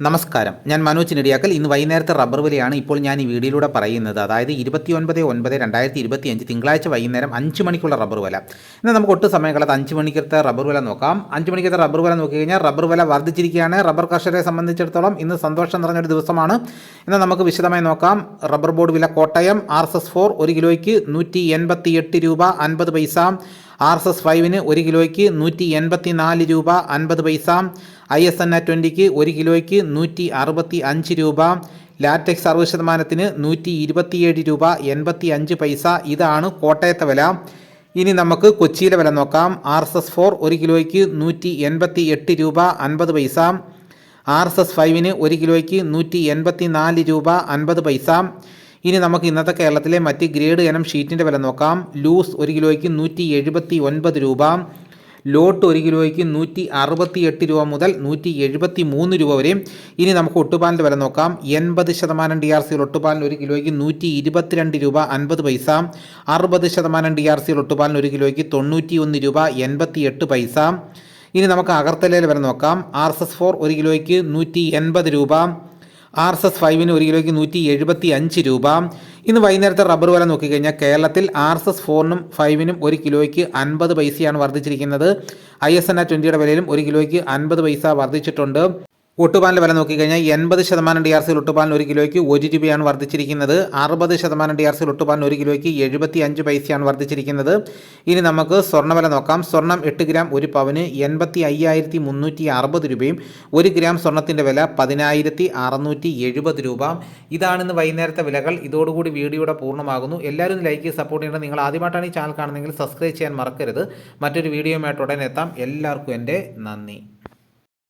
നമസ്കാരം. ഞാൻ മനോജ് നെടിയാക്കൽ ഇന്ന് വൈകുന്നേരത്തെ റബ്ബർ വിലയാണ് ഇപ്പോൾ ഞാൻ ഈ വീഡിയോയിലൂടെ പറയുന്നത്. അതായത് ഇരുപത്തി ഒൻപത് രണ്ടായിരത്തി ഇരുപത്തി അഞ്ച് തിങ്കളാഴ്ച വൈകുന്നേരം അഞ്ച് മണിക്കുള്ള റബ്ബർ വില. ഇന്ന് നമുക്ക് ഒട്ടും സമയം കളത്ത് അഞ്ച് മണിക്കത്തെ റബ്ബർ വില നോക്കാം. അഞ്ച് മണിക്കത്തെ റബ്ബർ വില നോക്കി കഴിഞ്ഞാൽ റബ്ബർ വില വർദ്ധിച്ചിരിക്കുകയാണ്. റബ്ബർ കർഷകരെ സംബന്ധിച്ചിടത്തോളം ഇന്ന് സന്തോഷം നിറഞ്ഞൊരു ദിവസമാണ്. ഇന്ന് നമുക്ക് വിശദമായി നോക്കാം. റബ്ബർ ബോർഡ് വില Kottayam R S S four ഒരു കിലോയ്ക്ക് നൂറ്റി എൺപത്തി എട്ട് രൂപ അൻപത് പൈസ. ആർ എസ് എസ് ഫൈവിന് ഒരു കിലോയ്ക്ക് നൂറ്റി എൺപത്തി നാല് രൂപ അൻപത് പൈസ. ഐ എസ് എൻ ആ ട്വന്റിക്ക് ഒരു കിലോയ്ക്ക് നൂറ്റി അറുപത്തി അഞ്ച് രൂപ ലാറ്റക്സ് അറുപത് ശതമാനത്തിന് നൂറ്റി ഇരുപത്തിയേഴ് രൂപ എൺപത്തി അഞ്ച് പൈസ. ഇതാണ് കോട്ടയത്തെ വില. ഇനി നമുക്ക് കൊച്ചിയിലെ വില നോക്കാം. ആർ എസ് എസ് ഫോർ ഒരു കിലോയ്ക്ക് നൂറ്റി എൺപത്തി എട്ട് രൂപ അൻപത് പൈസ. ആർ എസ് എസ് ഫൈവിന് ഒരു കിലോയ്ക്ക് നൂറ്റി എൺപത്തി നാല് രൂപ അൻപത് പൈസ. ഇനി നമുക്ക് ഇന്നത്തെ കേരളത്തിലെ മറ്റ് ഗ്രേഡ് ഇനം ഷീറ്റിന്റെ വില നോക്കാം. ലൂസ് ഒരു കിലോയ്ക്ക് നൂറ്റി എഴുപത്തി ഒൻപത് രൂപ. ലോട്ട് ഒരു കിലോയ്ക്ക് നൂറ്റി അറുപത്തി എട്ട് രൂപ മുതൽ നൂറ്റി എഴുപത്തി മൂന്ന് രൂപ വരെയും. ഇനി നമുക്ക് ഒട്ടുപാലിന്റെ വില നോക്കാം. എൺപത് ശതമാനം ഡി ആർ സിയിൽ ഒട്ടുപാലിന് ഒരു കിലോയ്ക്ക് നൂറ്റി ഇരുപത്തിരണ്ട് രൂപ അൻപത് പൈസ. അറുപത് ശതമാനം ഡി ആർ സിയിൽ ഒട്ടുപാലിന് ഒരു കിലോയ്ക്ക് തൊണ്ണൂറ്റി ഒന്ന് രൂപ എൺപത്തി എട്ട് പൈസ. ഇനി നമുക്ക് അകർത്തലയിൽ വില നോക്കാം. ആർ എസ് എസ് ഫോർ ഒരു കിലോയ്ക്ക് നൂറ്റി എൺപത് രൂപ. ആർ എസ് എസ് ഫൈവിന് ഒരു കിലോയ്ക്ക് നൂറ്റി എഴുപത്തി അഞ്ച് രൂപ. ഇന്ന് വൈകുന്നേരത്തെ റബ്ബർ വില നോക്കിക്കഴിഞ്ഞാൽ കേരളത്തിൽ ആർ എസ് എസ് ഫോറിനും ഫൈവിനും ഒരു കിലോയ്ക്ക് അൻപത് പൈസയാണ് വർദ്ധിച്ചിരിക്കുന്നത്. ഐ എസ് എൻ ആ ട്വന്റിയുടെ വിലയിലും ഒരു കിലോയ്ക്ക് അൻപത് പൈസ വർദ്ധിച്ചിട്ടുണ്ട്. ഒട്ടുപാലിന്റെ വില നോക്കിക്കഴിഞ്ഞാൽ എൺപത് ശതമാനം ഡി ആർ സിയിൽ ഒട്ടുപാലിന് ഒരു കിലോയ്ക്ക് ഒരു രൂപയാണ് വർദ്ധിച്ചിരിക്കുന്നത്. അറുപത് ശതമാനം ഡി ആർ സിയിൽ ഒട്ടുപാലിന് ഒരു കിലോയ്ക്ക് എഴുപത്തി അഞ്ച് പൈസയാണ് വർദ്ധിച്ചിരിക്കുന്നത്. ഇനി നമുക്ക് സ്വർണ വില നോക്കാം. സ്വർണം എട്ട് ഗ്രാം ഒരു പവന് എൺപത്തി അയ്യായിരത്തി മുന്നൂറ്റി അറുപത് രൂപയും ഒരു ഗ്രാം സ്വർണത്തിന്റെ വില പതിനായിരത്തി അറുന്നൂറ്റി എഴുപത് രൂപ. ഇതാണ് ഇന്ന് വൈകുന്നേരത്തെ വിലകൾ. ഇതോടുകൂടി വീഡിയോയുടെ പൂർണമാകുന്നു. എല്ലാവരും ലൈക്ക് സപ്പോർട്ട് ചെയ്യേണ്ടത് നിങ്ങൾ ആദ്യമായിട്ടാണ് ഈ ചാനൽ കാണുന്നതെങ്കിൽ സബ്സ്ക്രൈബ് ചെയ്യാൻ മറക്കരുത്. മറ്റൊരു വീഡിയോയുമായിട്ട് ഉടനെ എത്താം. എല്ലാവർക്കും എന്റെ നന്ദി.